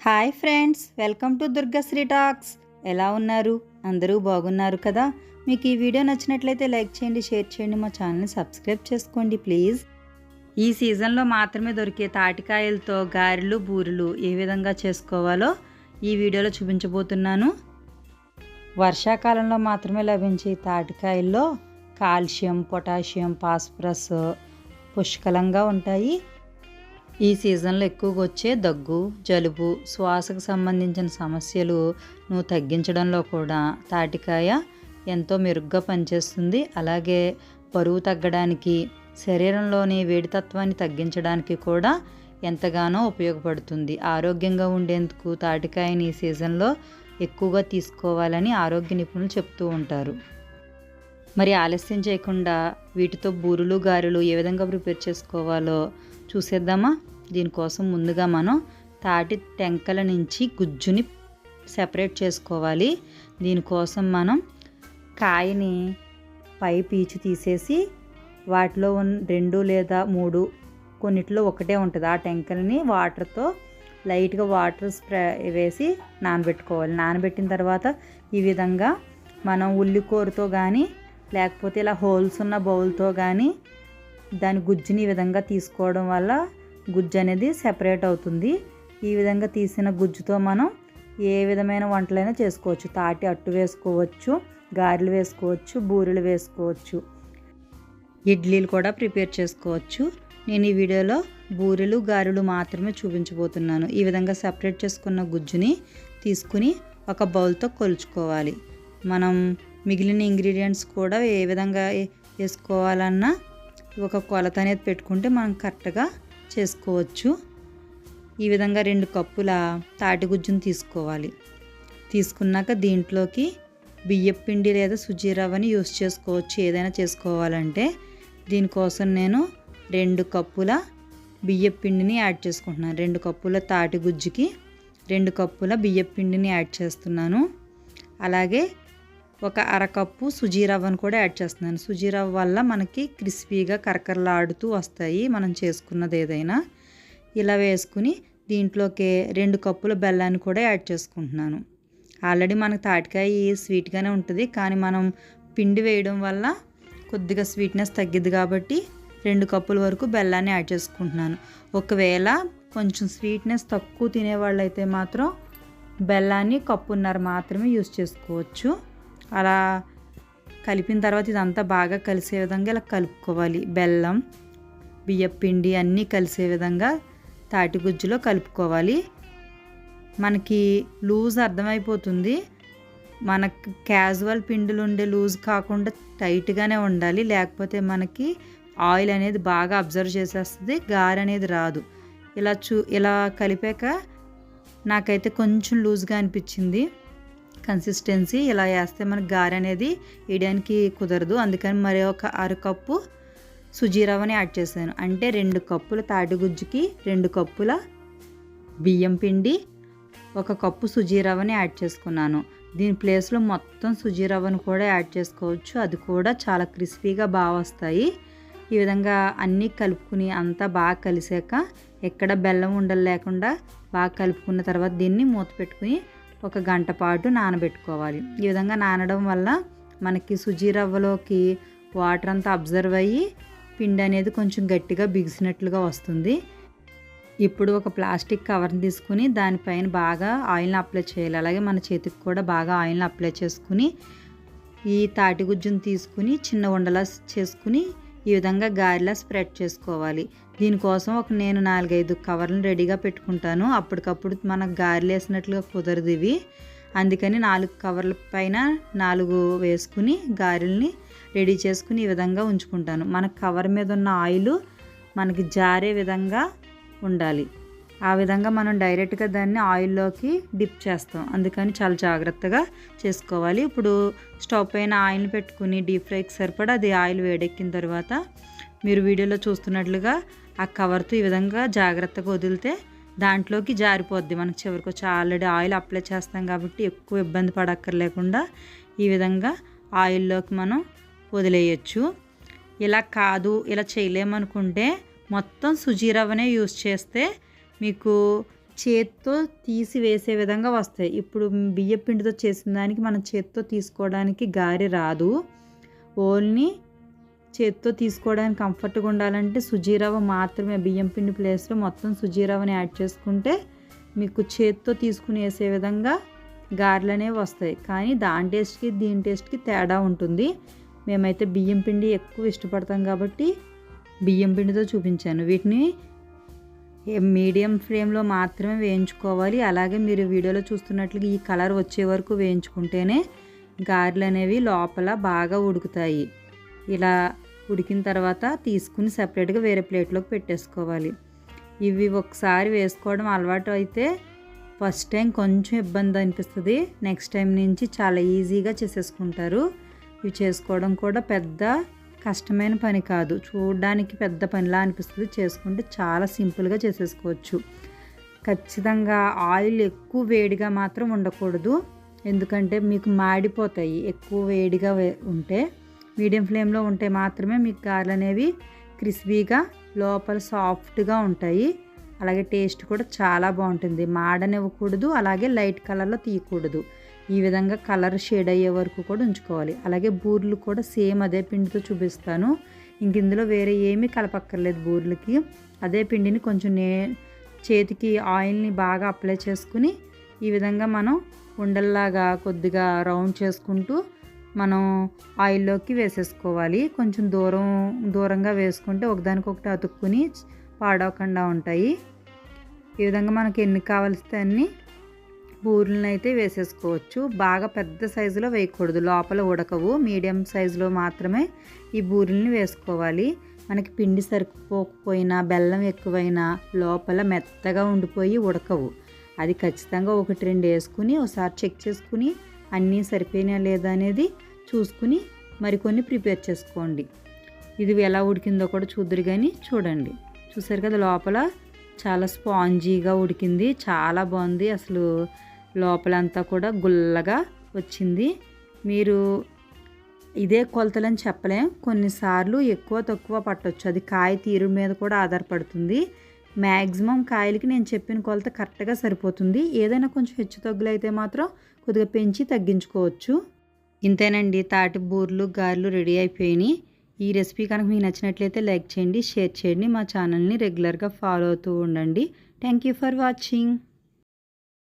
Hi friends welcome to Durgasri talks. ఎలా ఉన్నారు? అందరూ బాగున్నారు కదా? మీకు ఈ వీడియో నచ్చినట్లయితే లైక్ చేయండి షేర్ చేయండి మా ఛానల్ని సబ్స్క్రైబ్ చేసుకోండి ప్లీజ్. ఈ సీజన్లో మాత్రమే దొరికే తాటికాయలతో గారెలు బూరెలు ఏ విధంగా చేసుకోవాలో ఈ వీడియోలో చూపించబోతున్నాను. వర్షాకాలంలో మాత్రమే లభించే తాటికాయల్లో కాల్షియం పొటాషియం ఫాస్ఫరస్ పుష్కలంగా ఉంటాయి. ఈ సీజన్లో ఎక్కువగా వచ్చే దగ్గు జలుబు శ్వాసకు సంబంధించిన సమస్యలు నువ్వు తగ్గించడంలో కూడా తాటికాయ ఎంతో మెరుగ్గా పనిచేస్తుంది. అలాగే బరువు తగ్గడానికి శరీరంలోని వేడితత్వాన్ని తగ్గించడానికి కూడా ఎంతగానో ఉపయోగపడుతుంది. ఆరోగ్యంగా ఉండేందుకు తాటికాయని ఈ సీజన్లో ఎక్కువగా తీసుకోవాలని ఆరోగ్య నిపుణులు చెప్తూ ఉంటారు. మరి ఆలస్యం చేయకుండా వీటితో బూరులు గారెలు ఏ విధంగా ప్రిపేర్ చేసుకోవాలో చూసేద్దామా? దీనికోసం ముందుగా మనం తాటి టెంకల నుంచి గుజ్జుని సెపరేట్ చేసుకోవాలి. దీనికోసం మనం కాయని పై పీచు తీసేసి వాటిలో రెండు లేదా మూడు కొన్నిట్లో ఒకటే ఉంటుంది. ఆ టెంకల్ని వాటర్తో లైట్గా వాటర్ స్ప్రే వేసి నానబెట్టుకోవాలి. నానబెట్టిన తర్వాత ఈ విధంగా మనం ఉల్లికూరతో కానీ లేకపోతే ఇలా హోల్స్ ఉన్న బౌల్తో కానీ దాని గుజ్జుని ఈ విధంగా తీసుకోవడం వల్ల గుజ్జు అనేది సెపరేట్ అవుతుంది. ఈ విధంగా తీసిన గుజ్జుతో మనం ఏ విధమైన వంటలైనా చేసుకోవచ్చు. తాటి అట్టు వేసుకోవచ్చు గారెలు వేసుకోవచ్చు బూరెలు వేసుకోవచ్చు ఇడ్లీలు కూడా ప్రిపేర్ చేసుకోవచ్చు. నేను ఈ వీడియోలో బూరెలు గారెలు మాత్రమే చూపించబోతున్నాను. ఈ విధంగా సపరేట్ చేసుకున్న గుజ్జుని తీసుకుని ఒక బౌల్తో కొలుచుకోవాలి. మనం మిగిలిన ఇంగ్రీడియంట్స్ కూడా ఏ విధంగా వేసుకోవాలన్నా ఒక కొలత అనేది పెట్టుకుంటే మనం కరెక్ట్గా చేసుకోవచ్చు. ఈ విధంగా రెండు కప్పుల తాటి గుజ్జును తీసుకోవాలి. తీసుకున్నాక దీంట్లోకి బియ్యపు పిండి లేదా సుజీ రవ్వని యూస్ చేసుకోవచ్చు. ఏదైనా చేసుకోవాలంటే దీనికోసం నేను రెండు కప్పుల బియ్యపు పిండిని యాడ్ చేసుకుంటున్నాను. రెండు కప్పుల తాటి గుజ్జుకి రెండు కప్పుల బియ్యపు పిండిని యాడ్ చేస్తున్నాను. అలాగే ఒక అరకప్పు సుజీ రవ్వను కూడా యాడ్ చేస్తున్నాను. సుజీ రవ్వ వల్ల మనకి క్రిస్పీగా కరకరలాడుతూ వస్తాయి. మనం చేసుకున్నది ఏదైనా. ఇలా వేసుకుని దీంట్లోకి రెండు కప్పుల బెల్లాన్ని కూడా యాడ్ చేసుకుంటున్నాను. ఆల్రెడీ మనకు తాటికాయ స్వీట్గానే ఉంటుంది. కానీ మనం పిండి వేయడం వల్ల కొద్దిగా స్వీట్నెస్ తగ్గిద్ది కాబట్టి రెండు కప్పుల వరకు బెల్లాన్ని యాడ్ చేసుకుంటున్నాను. ఒకవేళ కొంచెం స్వీట్నెస్ తక్కువ తినేవాళ్ళు అయితే మాత్రం బెల్లాన్ని కప్పున్నర మాత్రమే యూస్ చేసుకోవచ్చు. అలా కలిపిన తర్వాత ఇదంతా బాగా కలిసే విధంగా ఇలా కలుపుకోవాలి. బెల్లం బియ్యపిండి అన్నీ కలిసే విధంగా తాటి గుజ్జులో కలుపుకోవాలి. మనకి లూజ్ అర్థమైపోతుంది. మనకు క్యాజువల్ పిండిలు ఉండే లూజ్ కాకుండా టైట్గానే ఉండాలి. లేకపోతే మనకి ఆయిల్ అనేది బాగా అబ్జర్వ్ చేసేస్తుంది. గారె అనేది రాదు. ఇలా చూ ఇలా కలిపాక నాకైతే కొంచెం లూజ్గా అనిపించింది. కన్సిస్టెన్సీ ఇలా వేస్తే మనకి గారె అనేది వేయడానికి కుదరదు. అందుకని మరి ఒక అరకప్పు సుజీ రవ్వని యాడ్ చేశాను. అంటే రెండు కప్పుల తాటిగుజ్జుకి రెండు కప్పుల బియ్యం పిండి ఒక కప్పు సుజీ రవ్వని యాడ్ చేసుకున్నాను. దీని ప్లేస్లో మొత్తం సుజీ రవ్వను కూడా యాడ్ చేసుకోవచ్చు. అది కూడా చాలా క్రిస్పీగా బాగా వస్తాయి. ఈ విధంగా అన్నీ కలుపుకుని అంతా బాగా కలిసాక ఎక్కడ బెల్లం ఉండలు లేకుండా బాగా కలుపుకున్న తర్వాత దీన్ని మూత పెట్టుకుని ఒక గంట పాటు నానబెట్టుకోవాలి. ఈ విధంగా నానడం వల్ల మనకి సుజీ రవ్వలోకి వాటర్ అంతా అబ్జర్వ్ అయ్యి పిండి అనేది కొంచెం గట్టిగా బిగిసినట్లుగా వస్తుంది. ఇప్పుడు ఒక ప్లాస్టిక్ కవర్ని తీసుకుని దానిపైన బాగా ఆయిల్ని అప్లై చేయాలి. అలాగే మన చేతికి కూడా బాగా ఆయిల్ని అప్లై చేసుకుని ఈ తాటి గుజ్జును తీసుకుని చిన్న ఉండలా చేసుకుని ఈ విధంగా గారెలా స్ప్రెడ్ చేసుకోవాలి. దీనికోసం ఒక నేను నాలుగైదు కవర్లను రెడీగా పెట్టుకుంటాను. అప్పటికప్పుడు మనకు గారెలు వేసినట్లుగా కుదరదు ఇవి. అందుకని నాలుగు కవర్ల పైన నాలుగు వేసుకుని గారెల్ని రెడీ చేసుకుని ఈ విధంగా ఉంచుకుంటాను. మన కవర్ మీద ఉన్న ఆయిల్ మనకి జారే విధంగా ఉండాలి. ఆ విధంగా మనం డైరెక్ట్గా దాన్ని ఆయిల్లోకి డిప్ చేస్తాం. అందుకని చాలా జాగ్రత్తగా చేసుకోవాలి. ఇప్పుడు స్టవ్ పైన ఆయిల్ పెట్టుకుని డీప్ ఫ్రైకి సరిపడా అది ఆయిల్ వేడెక్కిన తర్వాత మీరు వీడియోలో చూస్తున్నట్లుగా ఆ కవర్తో ఈ విధంగా జాగ్రత్తగా వదిలితే దాంట్లోకి జారిపోద్ది. మనకు చివరికి వచ్చి ఆల్రెడీ ఆయిల్ అప్లై చేస్తాం కాబట్టి ఎక్కువ ఇబ్బంది పడక్కర్లేకుండా ఈ విధంగా ఆయిల్లోకి మనం వదిలేయచ్చు. ఇలా కాదు ఇలా చేయలేమనుకుంటే మొత్తం సుజీ రవ్వనే యూస్ చేస్తే మీకు చేత్తో తీసి వేసే విధంగా వస్తాయి. ఇప్పుడు బియ్యం పిండితో చేసిన దానికి మనం చేత్తో తీసుకోవడానికి గారి రాదు. ఓన్లీ చేత్తో తీసుకోవడానికి కంఫర్ట్గా ఉండాలంటే సుజీరవ్వ మాత్రమే. బియ్యం పిండి ప్లేస్లో మొత్తం సుజీరవ్వని యాడ్ చేసుకుంటే మీకు చేత్తో తీసుకుని వేసే విధంగా గారెలు అనేవి వస్తాయి. కానీ దాని టేస్ట్కి దీని టేస్ట్కి తేడా ఉంటుంది. మేమైతే బియ్యం పిండి ఎక్కువ ఇష్టపడతాం కాబట్టి బియ్యం పిండితో చూపించాను. వీటిని మీడియం ఫ్లేమ్లో మాత్రమే వేయించుకోవాలి. అలాగే మీరు వీడియోలో చూస్తున్నట్లుగా ఈ కలర్ వచ్చే వరకు వేయించుకుంటేనే గారెలు అనేవి లోపల బాగా ఉడుకుతాయి. ఇలా ఉడికిన తర్వాత తీసుకుని సపరేట్గా వేరే ప్లేట్లోకి పెట్టేసుకోవాలి. ఇవి ఒకసారి వేసుకోవడం అలవాటు అయితే ఫస్ట్ టైం కొంచెం ఇబ్బంది అనిపిస్తుంది. నెక్స్ట్ టైం నుంచి చాలా ఈజీగా చేసేసుకుంటారు. ఇవి చేసుకోవడం కూడా పెద్ద కష్టమైన పని కాదు. చూడడానికి పెద్ద పనిలా అనిపిస్తుంది. చేసుకుంటే చాలా సింపుల్గా చేసేసుకోవచ్చు. ఖచ్చితంగా ఆయిల్ ఎక్కువ వేడిగా మాత్రం ఉండకూడదు. ఎందుకంటే మీకు మాడిపోతాయి. ఎక్కువ వేడిగా ఉంటే మీడియం ఫ్లేమ్లో ఉంటే మాత్రమే మీకు గారెలు అనేవి క్రిస్పీగా లోపల సాఫ్ట్గా ఉంటాయి. అలాగే టేస్ట్ కూడా చాలా బాగుంటుంది. మాడనివ్వకూడదు అలాగే లైట్ కలర్లో తీయకూడదు. ఈ విధంగా కలర్ షేడ్ అయ్యే వరకు కూడా ఉంచుకోవాలి. అలాగే బూర్లు కూడా సేమ్ అదే పిండితో చూపిస్తాను. ఇంక ఇందులో వేరే ఏమీ కలపక్కర్లేదు బూర్లకి. అదే పిండిని కొంచెం నే చేతికి ఆయిల్ని బాగా అప్లై చేసుకుని ఈ విధంగా మనం ఉండల్లాగా కొద్దిగా రౌండ్ చేసుకుంటూ మనం ఆయిల్లోకి వేసేసుకోవాలి. కొంచెం దూరం దూరంగా వేసుకుంటే ఒకదానికొకటి అతుక్కుని పాడవకుండా ఉంటాయి. ఈ విధంగా మనకి ఎన్ని కావలిస్తే అన్ని బూరెలను అయితే వేసేసుకోవచ్చు. బాగా పెద్ద సైజులో వేయకూడదు. లోపల ఉడకవు. మీడియం సైజులో మాత్రమే ఈ బూరెల్ని వేసుకోవాలి. మనకి పిండి సరిపోకపోయినా బెల్లం ఎక్కువైనా లోపల మెత్తగా ఉండిపోయి ఉడకవు. అది ఖచ్చితంగా ఒకటి రెండు వేసుకుని ఒకసారి చెక్ చేసుకుని అన్నీ సరిపోయినా లేదా అనేది చూసుకుని మరికొన్ని ప్రిపేర్ చేసుకోండి. ఇది ఎలా ఉడికిందో కూడా చూద్దరు కానీ చూడండి. చూసారు కదా లోపల చాలా స్పాంజీగా ఉడికింది. చాలా బాగుంది. అసలు లోపలంతా కూడా గుల్లగా వచ్చింది. మీరు ఇదే కొలతలని చెప్పలేం. కొన్నిసార్లు ఎక్కువ తక్కువ పట్టవచ్చు అది కాయ తీరు మీద కూడా ఆధారపడుతుంది. మ్యాక్సిమం కాయలకి నేను చెప్పిన కొలత కరెక్ట్గా సరిపోతుంది. ఏదైనా కొంచెం హెచ్చు తగ్గులు అయితే మాత్రం కొద్దిగా పెంచి తగ్గించుకోవచ్చు. ఇంతేనండి తాటి బూర్లు గారెలు రెడీ అయిపోయినాయి. ఈ రెసిపీ కనుక మీకు నచ్చినట్లయితే లైక్ చేయండి షేర్ చేయండి. మా ఛానల్ని రెగ్యులర్గా ఫాలో అవుతూ ఉండండి. Thank you for watching.